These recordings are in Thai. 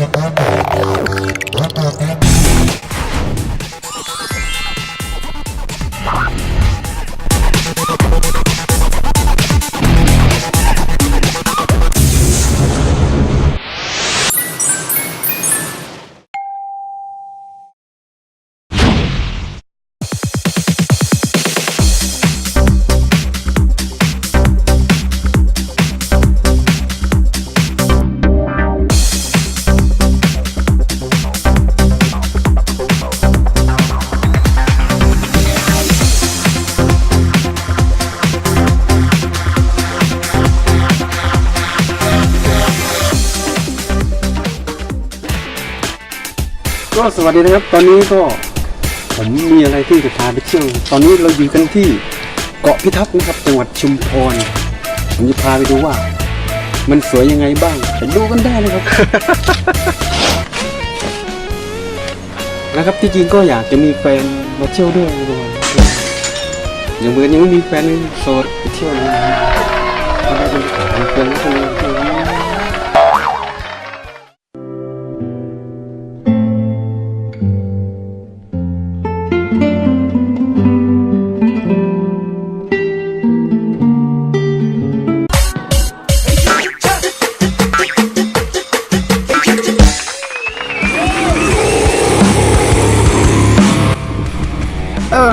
Obrigado. ก็สวัสดีนะครับ ตอนนี้ก็ผมมีอะไรที่จะพาไปเที่ยว ตอนนี้เราอยู่กันที่เกาะพิทักษ์นะครับ จังหวัดชุมพร ผมจะพาไปดูว่า มันสวยยังไงบ้างไปดูกันได้เลยครับ นะครับที่จริงก็อยากจะมีแฟนมาเที่ยวด้วยด้วยอย่างเบิร์นยังไม่มีแฟนเลยโสดไปเที่ยวเลยถ้าได้เป็นแฟนก็คงคงเออ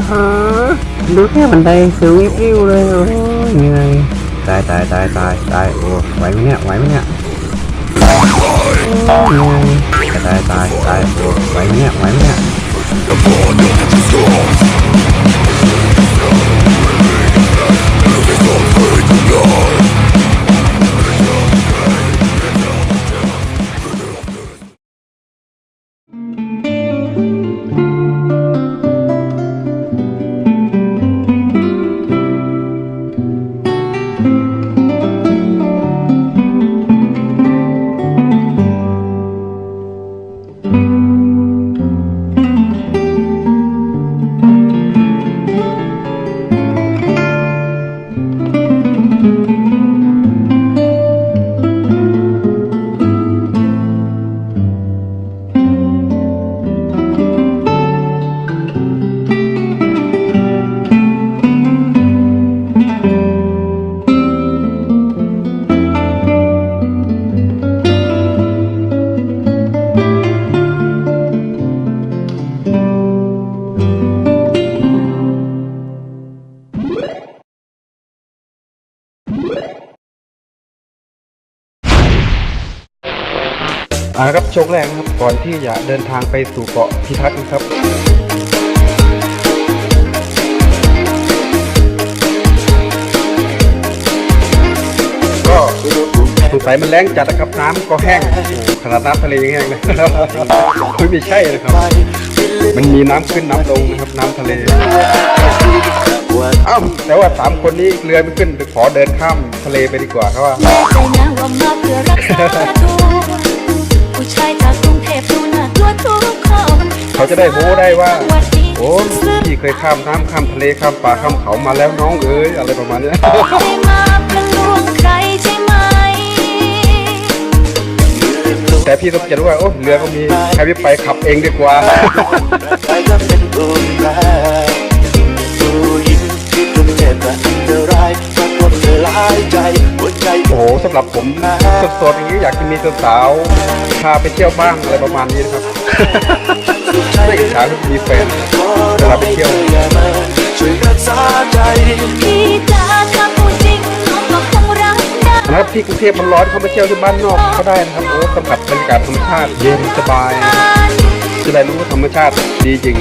ฮะดูแค่บันไดสูงอิ่วเลยโอ้ยเหนื่อยตายตายตายตายตายโอ้ไหวไหมเนี่ยไหวไหมเนี่ยโอ้ยเหนื่อยตายตายตายโอ้ อ่าครับช่วงแรกนะครับก่อนที่จะเดินทางไปสู่เกาะพิทักษ์นะครับก็สงสัยมันแรงจัดนะครับน้ำก็แห้งขนาดน้ำทะเลยังแห้งนะไม่ไม่ใช่นะครับ มันมีน้ำขึ้นน้ำลงนะครับน้ำทะเลอ้าวแต่ว่าสามคนนี้เรือไม่ขึ้นขอเดินข้ามทะเลไปดีกว่าครับว่าะว่า เขาจะได้รู้ได้ว่าวัดนี้โอ้พี่เคยข้ามน้ำข้ามทะเลข้ามป่าข้ามเขามาแล้วน้องเอ้ยอะไรประมาณเนี้ยไม่มาเพื่อลวงใครใช่ไหมแต่พี่ต้องจะรู้ว่าโอ้เรือก็มีใครไม่ไปขับเองดีกว่า หัวใจโอ้โหสำหรับผมสดๆอย่างนี้อยากจะมีสาวๆพาไปเที่ยวบ้างอะไรประมาณนี้นะครับไม่อิจฉาที่มีแฟนเวลาไปเที่ยวช่วยรักษาใจพี่จ๋าถ้าพูดจริงน้องก็คงรักได้นะครับที่กรุงเทพมันร้อนเขาไปเที่ยวที่บ้านนอกก็ได้นะครับโอ้สัมผัสบรรยากาศธรรมชาติเย็นสบายจะได้รู้ว่าธรรมชาติดีจริง